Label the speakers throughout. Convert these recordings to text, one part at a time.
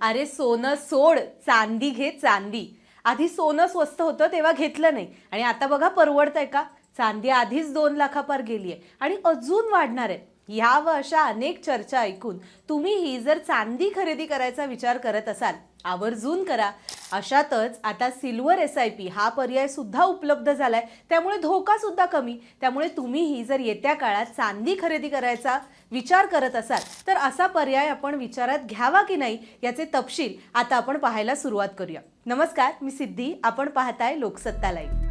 Speaker 1: अरे सोनं सोड चांदी घे चांदी. आधी सोनं स्वस्त होतं तेव्हा घेतलं नाही. आणि आता बघा परवडतंय का? चांदी आधीच दोन लाखापार गेली आहे आणि अजून वाढणार आहे. ह्या व अशा अनेक चर्चा ऐकून तुम्हीही जर चांदी खरेदी करायचा विचार करत असाल आवर्जून करा. अशातच आता सिल्वर एस आय पी हा पर्याय सुद्धा उपलब्ध झालाय. त्यामुळे धोका सुद्धा कमी. त्यामुळे तुम्हीही जर येत्या काळात चांदी खरेदी करायचा विचार करत असाल तर असा पर्याय आपण विचारात घ्यावा की नाही याचे तपशील आता आपण पाहायला सुरुवात करूया. नमस्कार मी सिद्धी. आपण पाहताय लोकसत्ता लाईव्ह.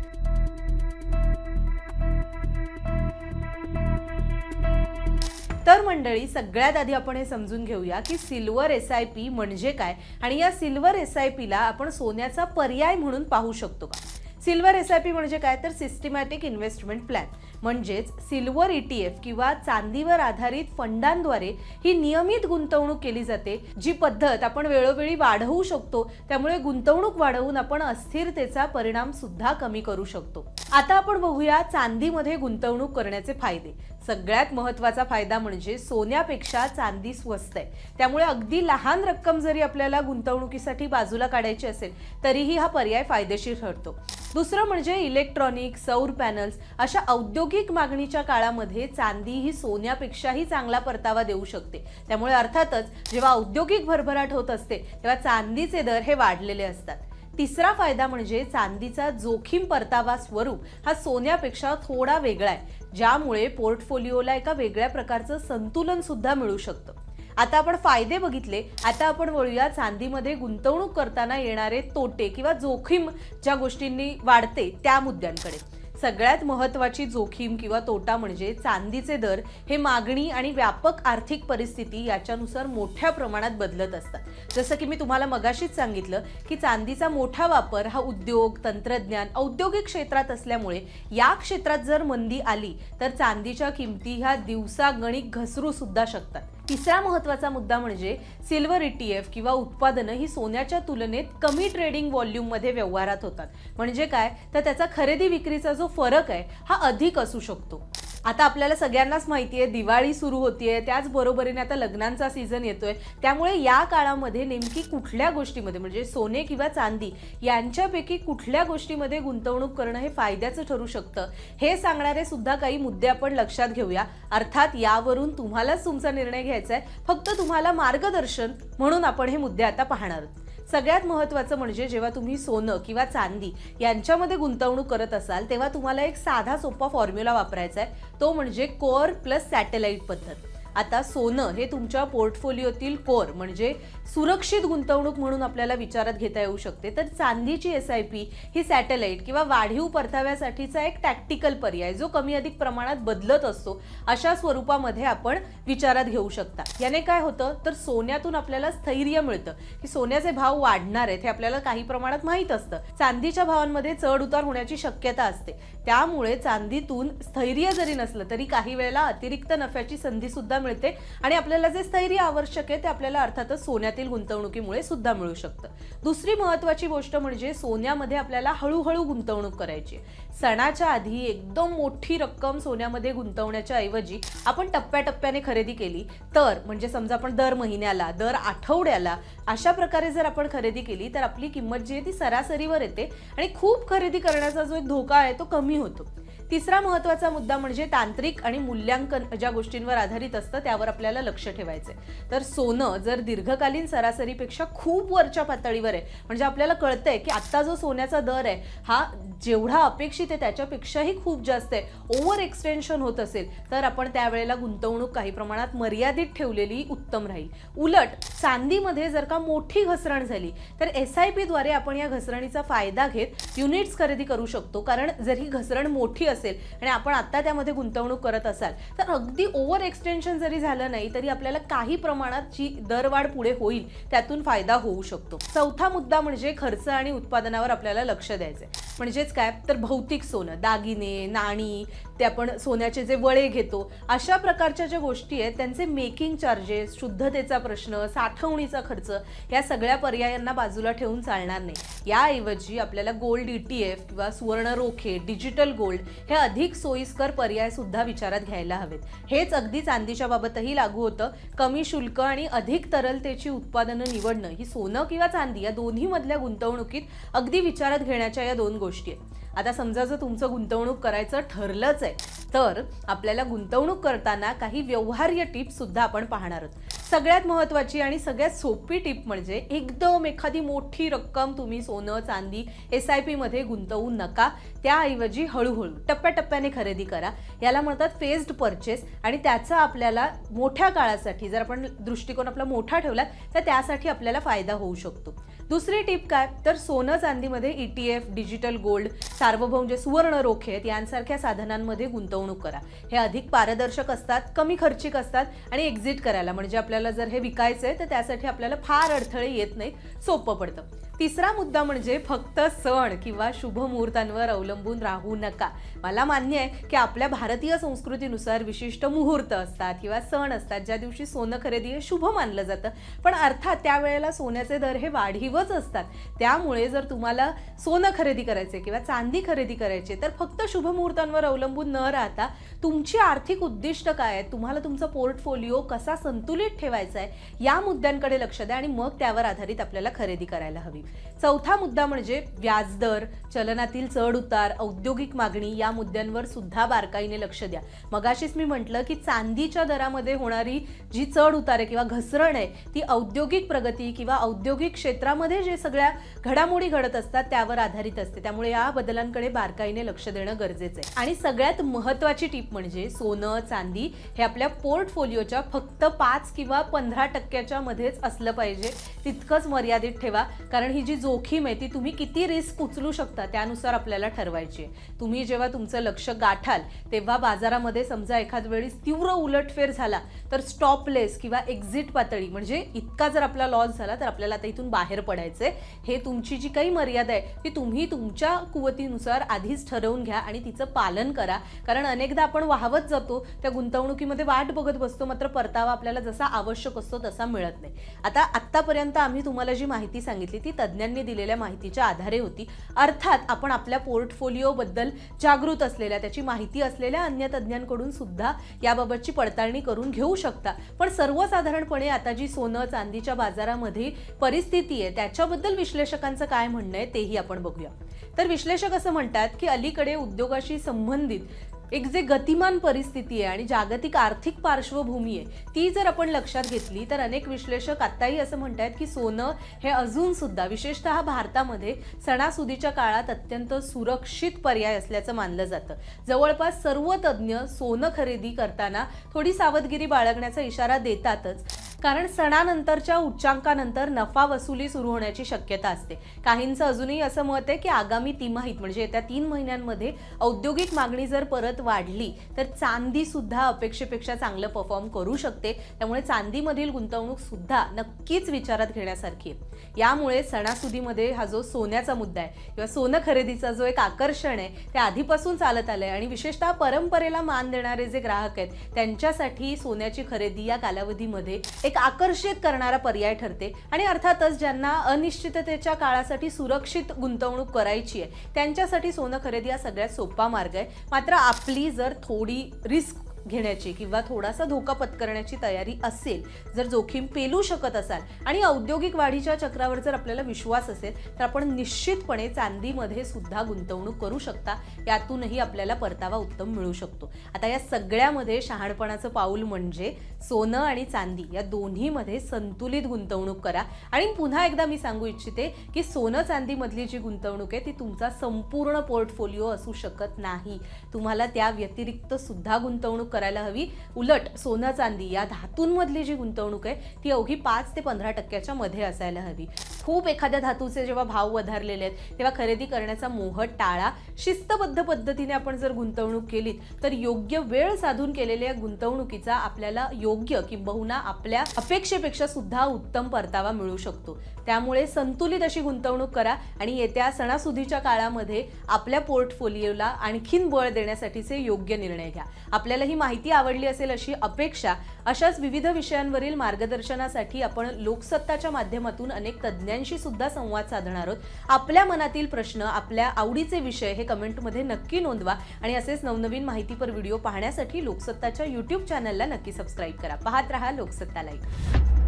Speaker 1: तर मंडळी सगळ्यात आधी आपण हे समजून घेऊया की सिल्वर एस आय पी म्हणजे काय आणि या सिल्वर एस आय पीला आपण सोन्याचा पर्याय म्हणून पाहू शकतो का? सिल्वर एस आय पी म्हणजे काय? तर सिस्टमॅटिक इन्व्हेस्टमेंट प्लॅन. म्हणजेच सिल्वर ई टी एफ किंवा चांदीवर आधारित फंडांद्वारे ही नियमित गुंतवणूक केली जाते जी पद्धत आपण वेळोवेळी वाढवू शकतो त्यामुळे गुंतवणूक वाढवून आपण अस्थिरतेचा परिणाम सुद्धा कमी करू शकतो. आता आपण बघूया चांदीमध्ये गुंतवणूक करण्याचे फायदे. सगळ्यात महत्त्वाचा फायदा म्हणजे सोन्यापेक्षा चांदी स्वस्त आहे. त्यामुळे अगदी लहान रक्कम जरी आपल्याला गुंतवणुकीसाठी बाजूला काढायची असेल तरीही हा पर्याय फायदेशीर ठरतो. दुसरं म्हणजे इलेक्ट्रॉनिक सौर पॅनल्स अशा औद्योगिक औद्योगिक मागणीच्या काळामध्ये चांदी ही सोन्यापेक्षाही चांगला परतावा देऊ शकते. त्यामुळे अर्थातच जेव्हा औद्योगिक भरभराट होत असते तेव्हा चांदीचे दर हे वाढलेले असतात. तिसरा फायदा म्हणजे चांदीचा जोखीम परतावा स्वरूप हा सोन्यापेक्षा थोडा वेगळा आहे ज्यामुळे पोर्टफोलिओला एका वेगळ्या प्रकारचं संतुलन सुद्धा मिळू शकतं. आता आपण फायदे बघितले आता आपण वळूया चांदीमध्ये गुंतवणूक करताना येणारे तोटे किंवा जोखीम ज्या गोष्टींनी वाढते त्या मुद्द्यांकडे. सगळ्यात महत्वाची जोखीम किंवा तोटा म्हणजे चांदीचे दर हे मागणी आणि व्यापक आर्थिक परिस्थिती याच्यानुसार मोठ्या प्रमाणात बदलत असतात. जसं की मी तुम्हाला मगाशीच सांगितलं की चांदीचा मोठा वापर हा उद्योग तंत्रज्ञान औद्योगिक क्षेत्रात असल्यामुळे या क्षेत्रात जर मंदी आली तर चांदीच्या किमती ह्या दिवसागणिक घसरू सुद्धा शकतात. तिसरा महत्त्वाचा मुद्दा म्हणजे सिल्वर ईटीएफ किंवा उत्पादनं ही सोन्याच्या तुलनेत कमी ट्रेडिंग व्हॉल्यूममध्ये व्यवहारात होतात. म्हणजे काय? तर त्याचा खरेदी विक्रीचा जो फरक आहे हा अधिक असू शकतो. आता आपल्याला सगळ्यांनाच माहिती आहे दिवाळी सुरू होतीये त्याच बरोबरीने आता लग्नांचा सीझन येतोय. त्यामुळे या काळामध्ये नेमकी कुठल्या गोष्टीमध्ये म्हणजे सोने किंवा चांदी यांच्यापैकी कुठल्या गोष्टीमध्ये गुंतवणूक करणं हे फायद्याचं ठरू शकतं? हे सांगणारे सुद्धा काही मुद्दे आपण लक्षात घेऊया. अर्थात यावरून तुम्हालाच तुमचा निर्णय घ्यायचा आहे फक्त तुम्हाला मार्गदर्शन म्हणून आपण हे मुद्दे आता पाहणार. आहोत सगळ्यात महत्त्वाचं म्हणजे जेव्हा तुम्ही सोनं किंवा चांदी यांच्यामध्ये गुंतवणूक करत असाल तेव्हा तुम्हाला एक साधा सोपा फॉर्म्युला वापरायचा आहे. तो म्हणजे कोअर प्लस सॅटेलाइट पद्धत. आता सोनं हे तुमच्या पोर्टफोलिओतील कोर म्हणजे सुरक्षित गुंतवणूक म्हणून आपल्याला विचारात घेता येऊ शकते. तर चांदीची एस आय पी ही सॅटेलाइट किंवा वाढीव परताव्यासाठीचा एक टॅक्टिकल पर्याय जो कमी अधिक प्रमाणात बदलत असतो अशा स्वरूपामध्ये आपण विचारात घेऊ शकता. याने काय होतं? तर सोन्यातून आपल्याला स्थैर्य मिळतं की सोन्याचे भाव वाढणार आहेत हे आपल्याला काही प्रमाणात माहीत असतं. चांदीच्या भावांमध्ये चढ उतार होण्याची शक्यता असते. त्यामुळे चांदीतून स्थैर्य जरी नसलं तरी काही वेळेला अतिरिक्त नफ्याची संधी सुद्धा मिळते आणि आपल्याला जे स्थैर्य आवश्यक आहे ते आपल्याला अर्थातच सोन्यातील गुंतवणुकीमुळे सुद्धा मिळू शकतं. दुसरी महत्वाची गोष्ट म्हणजे सोन्यामध्ये आपल्याला हळूहळू गुंतवणूक करायची सणाच्या आधी एकदम मोठी रक्कम सोन्यामध्ये गुंतवण्याच्या ऐवजी आपण टप्प्याटप्प्याने खरेदी केली तर म्हणजे समजा आपण दर महिन्याला दर आठवड्याला अशा प्रकारे जर आपण खरेदी केली तर आपली किंमत जी आहे ती सरासरीवर येते आणि खूप खरेदी करण्याचा जो एक धोका आहे तो कमी होतो. तिसरा महत्त्वाचा मुद्दा म्हणजे तांत्रिक आणि मूल्यांकन ज्या गोष्टींवर आधारित असतं त्यावर आपल्याला लक्ष ठेवायचं आहे तर सोनं जर दीर्घकालीन सरासरीपेक्षा खूप वरच्या पातळीवर आहे म्हणजे आपल्याला कळतंय की आत्ता जो सोन्याचा दर आहे हा जेवढा अपेक्षित आहे त्याच्यापेक्षाही खूप जास्त आहे. ओव्हर एक्सटेन्शन होत असेल तर आपण त्यावेळेला गुंतवणूक काही प्रमाणात मर्यादित ठेवलेली उत्तम राहील. उलट चांदीमध्ये जर का मोठी घसरण झाली तर एस आय पीद्वारे आपण या घसरणीचा फायदा घेत युनिट्स खरेदी करू शकतो. कारण जर ही घसरण मोठी असेल आणि आपण आता त्यामध्ये गुंतवणूक करत असाल तर अगदी ओव्हर एक्सटेन्शन जरी झालं नाही तरी आपल्याला काही प्रमाणात जी दरवाढ पुढे होईल त्यातून फायदा होऊ शकतो. चौथा मुद्दा म्हणजे खर्च आणि उत्पादनावर आपल्याला लक्ष द्यायचं आहे म्हणजेच काय तर भौतिक सोनं दागिने नाणी ते आपण सोन्याचे जे वळे घेतो अशा प्रकारच्या ज्या गोष्टी आहेत त्यांचे मेकिंग चार्जेस शुद्धतेचा प्रश्न साठवणीचा खर्च या सगळ्या पर्यायांना बाजूला ठेवून चालणार नाही. याऐवजी आपल्याला गोल्ड ई टी एफ किंवा सुवर्ण रोखे डिजिटल गोल्ड हे अधिक सोयीस्कर पर्याय सुद्धा विचारात घ्यायला हवेत. हेच अगदी चांदीच्या बाबतही लागू होतं. कमी शुल्क आणि अधिक तरलतेची उत्पादनं निवडणं ही सोनं किंवा चांदी या दोन्हीमधल्या गुंतवणुकीत अगदी विचारात घेण्याच्या या दोन गोष्टी आहेत. आता समजा जर तुमचं गुंतवणूक करायचं ठरलंच आहे तर आपल्याला गुंतवणूक करताना काही व्यवहार्य टिप्स सुद्धा आपण पाहणार आहोत. सगळ्यात महत्त्वाची आणि सगळ्यात सोपी टिप म्हणजे एकदम एखादी मोठी रक्कम तुम्ही सोनं चांदी एस आय पीमध्ये गुंतवू नका. त्याऐवजी हळूहळू टप्प्याटप्प्याने खरेदी करा. याला म्हणतात फेस्ड परचेस आणि त्याचा आपल्याला मोठ्या काळासाठी जर आपण दृष्टिकोन आपला मोठा ठेवला तर त्यासाठी आपल्याला फायदा होऊ शकतो. दुसरी टिप काय? तर सोनं चांदीमध्ये E T F digital gold सार्वभौम जे सुवर्ण रोखे आहेत यांसारख्या साधनांमध्ये गुंतवणूक करा. हे अधिक पारदर्शक असतात कमी खर्चिक असतात आणि एक्झिट करायला. म्हणजे आपल्याला जर हे विकायचं आहे तर त्यासाठी आपल्याला फार अडथळे येत नाहीत सोपं पडतं. तिसरा मुद्दा म्हणजे फक्त सण किंवा शुभ मुहूर्तांवर अवलंबून राहू नका. मला मान्य आहे की आपल्या भारतीय संस्कृतीनुसार विशिष्ट मुहूर्त असतात किंवा सण असतात ज्या दिवशी सोनं खरेदी हे शुभ मानलं जातं. पण अर्थात त्यावेळेला सोन्याचे दर हे वाढीवच असतात. त्यामुळे जर तुम्हाला सोनं खरेदी करायचे किंवा चांदी खरेदी करायची तर फक्त शुभ मुहूर्तांवर अवलंबून न राहता तुमची आर्थिक उद्दिष्ट काय आहेत तुम्हाला तुमचा पोर्टफोलिओ कसा संतुलित ठेवायचा आहे या मुद्द्यांकडे लक्ष द्या आणि मग त्यावर आधारित आपल्याला खरेदी करायला हवी. चौथा मुद्दा म्हणजे व्याजदर चलनातील चढ उतार औद्योगिक मागणी या मुद्द्यांवर सुद्धा बारकाईने लक्ष द्या. मगाशीच मी म्हटलं की चांदीच्या दरामध्ये होणारी जी चढ उतार आहे किंवा घसरण आहे ती औद्योगिक प्रगती किंवा औद्योगिक क्षेत्रामध्ये जे सगळ्या घडामोडी घडत असतात त्यावर आधारित असते. त्यामुळे या बदलांकडे बारकाईने लक्ष देणं गरजेचं आहे. आणि सगळ्यात महत्त्वाची टीप म्हणजे सोनं चांदी हे आपल्या पोर्टफोलिओच्या फक्त पाच किंवा पंधरा टक्क्याच्या मध्येच असलं पाहिजे. तितकंच मर्यादित ठेवा. कारण ही जी जोखीम आहे ती तुम्ही किती रिस्क उचलू शकता त्यानुसार आपल्याला ठरवायची आहे. तुम्ही जेव्हा तुमचं लक्ष गाठाल तेव्हा बाजारामध्ये समजा एखाद वेळी तीव्र उलटफेर झाला तर स्टॉपलेस किंवा एक्झिट पातळी म्हणजे इतका जर आपला लॉस झाला तर आपल्याला आता इथून बाहेर पडायचंय. हे तुमची जी काही मर्यादा आहे ती तुम्ही तुमच्या कुवतीनुसार आधीच ठरवून घ्या आणि तिचं पालन करा. कारण अनेकदा आपण वाहवत जातो त्या गुंतवणुकीमध्ये वाट बघत बसतो मात्र परतावा आपल्याला जसा आवश्यक असतो तसा मिळत नाही. आता आत्तापर्यंत आम्ही तुम्हाला जी माहिती सांगितली ती तज्ज्ञांनी दिलेल्या माहितीच्या आधारे होती. अर्थात आपण आपल्या पोर्टफोलिओबद्दल जागृत असलेल्या त्याची माहिती असलेल्या अन्य तज्ज्ञांकडून सुद्धा याबाबतची पडताळणी करून घेऊ शकता. पण सर्वसाधारणपणे आता जी सोनं चांदीच्या बाजारामध्ये परिस्थिती आहे याच्याबद्दल विश्लेषकांचं काय म्हणणं आहे तेही आपण बघूया. तर विश्लेषक असं म्हणतात की अलीकडे उद्योगाशी संबंधित एक जे गतिमान परिस्थिती आहे आणि जागतिक आर्थिक पार्श्वभूमी आहे ती जर आपण लक्षात घेतली तर अनेक विश्लेषक आत्ताही असं म्हणतात की सोनं हे अजून सुद्धा विशेषतः भारतामध्ये सणासुदीच्या काळात अत्यंत सुरक्षित पर्याय असल्याचं मानलं जातं. जवळपास सर्व तज्ज्ञ सोनं खरेदी करताना थोडी सावधगिरी बाळगण्याचा इशारा देतातच कारण सणानंतरच्या उच्चांकानंतर नफा वसुली सुरू होण्याची शक्यता असते. काहींचं अजूनही असं मत आहे की आगामी तिमाहीत म्हणजे येत्या तीन महिन्यांमध्ये औद्योगिक मागणी जर परत वाढली तर चांदी सुद्धा अपेक्षेपेक्षा चांगलं परफॉर्म करू शकते. त्यामुळे चांदीमधील गुंतवणूक सुद्धा नक्कीच विचारात घेण्यासारखी आहे. यामुळे सणासुदीमध्ये हा जो सोन्याचा मुद्दा आहे किंवा सोनं खरेदीचा जो एक आकर्षण आहे ते आधीपासून चालत आलं आहे आणि विशेषतः परंपरेला मान देणारे जे ग्राहक आहेत त्यांच्यासाठी सोन्याची खरेदी या कालावधीमध्ये एक आकर्षित करणारा पर्याय ठरते. आणि अर्थातच ज्यांना अनिश्चिततेच्या काळासाठी सुरक्षित गुंतवणूक करायची आहे त्यांच्यासाठी सोनं खरेदी हा सगळ्यात सोपा मार्ग आहे. मात्र आपली जर थोडी रिस्क घेण्याची किंवा थोडासा धोका पत्करण्याची तयारी असेल जर जोखीम पेलू शकत असाल आणि औद्योगिक वाढीच्या चक्रावर जर आपल्याला विश्वास असेल तर आपण निश्चितपणे चांदीमध्ये सुद्धा गुंतवणूक करू शकता. यातूनही आपल्याला परतावा उत्तम मिळू शकतो. आता या सगळ्यामध्ये शहाणपणाचं पाऊल म्हणजे सोनं आणि चांदी. या दोन्हीमध्ये संतुलित गुंतवणूक करा. आणि पुन्हा एकदा मी सांगू इच्छिते की सोनं चांदीमधली जी गुंतवणूक आहे ती तुमचा संपूर्ण पोर्टफोलिओ असू शकत नाही. तुम्हाला त्या व्यतिरिक्त सुद्धा गुंतवणूक करायला हवी. उलट सोनं चांदी या धातूंमधली जी गुंतवणूक आहे ती अवघी पाच ते पंधरा टक्क्याच्या मध्ये असायला हवी. खूप एखाद्या धातूचे जेव्हा भाव वधारलेले आहेत तेव्हा खरेदी करण्याचा मोह टाळा. शिस्तबद्ध पद्धतीने आपण जर गुंतवणूक केली तर योग्य वेळ साधून केलेल्या गुंतवणुकीचा आपल्याला योग्य किंबहुना आपल्या अपेक्षेपेक्षा सुद्धा उत्तम परतावा मिळू शकतो. त्यामुळे संतुलित अशी गुंतवणूक करा आणि येत्या सणासुदीच्या काळामध्ये आपल्या पोर्टफोलिओला आणखीन बळ देण्यासाठीचे योग्य निर्णय घ्या. आपल्याला ही माहिती आवडली असेल अशी अपेक्षा अशाच विविध विषयांवरील मार्गदर्शनासाठी आपण लोकसत्ताच्या माध्यमातून अनेक तज्ज्ञांशी सुद्धा संवाद साधणार आहोत. आपल्या मनातील प्रश्न आपल्या आवडीचे विषय हे कमेंटमध्ये नक्की नोंदवा आणि असेच नवनवीन माहितीपर व्हिडिओ पाहण्यासाठी लोकसत्ताच्या यूट्यूब चॅनलला नक्की सबस्क्राईब करा. पाहत रहा लोकसत्ता लाईव्ह